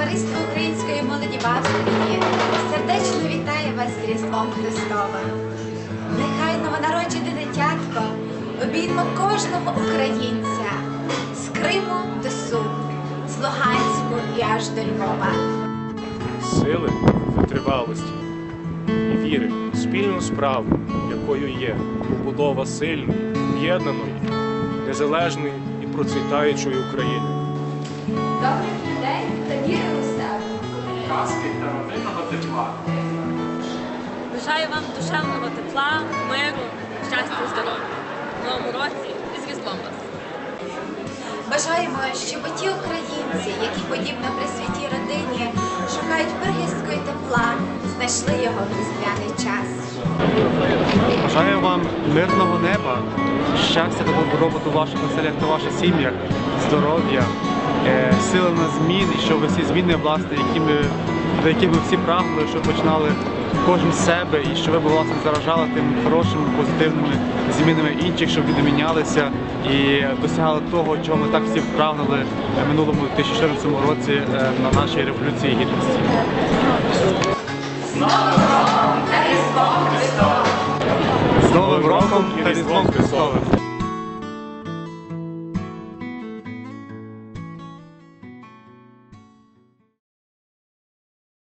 Товариство української молоді в Австрії сердечно вітає вас з Різдвом Христова. Нехай новонароджене дитятко обійме кожного українця з Криму до Сум, з Луганську і аж до Львова. Сили, витривалості і віри в спільну справу, якою є побудова сильної, об'єднаної, незалежної і процвітаючої України. Казки та родинного тепла. Бажаю вам душевного тепла, миру, щастя здоров'я. В новому році і з Різдвом вас! Бажаємо, щоб ті українці, які подібно Пресвятій родині шукають прихистку і тепла, знайшли його в різдвяний час. Бажаю вам мирного неба, щастя та добробуту в ваших оселях та ваших сім'ях, здоров'я, е, сили на змін, і щоб всі зміни, власне, які ми, до яких ми всі прагнули, щоб починали кожен з себе, і щоб ви власне заражали тими хорошими, позитивними змінами інших, щоб люди мінялися і досягали того, чого ми так всі прагнули в минулому 2014 році е, на нашій революції гідності. З Новим роком та Різдвом Христовим!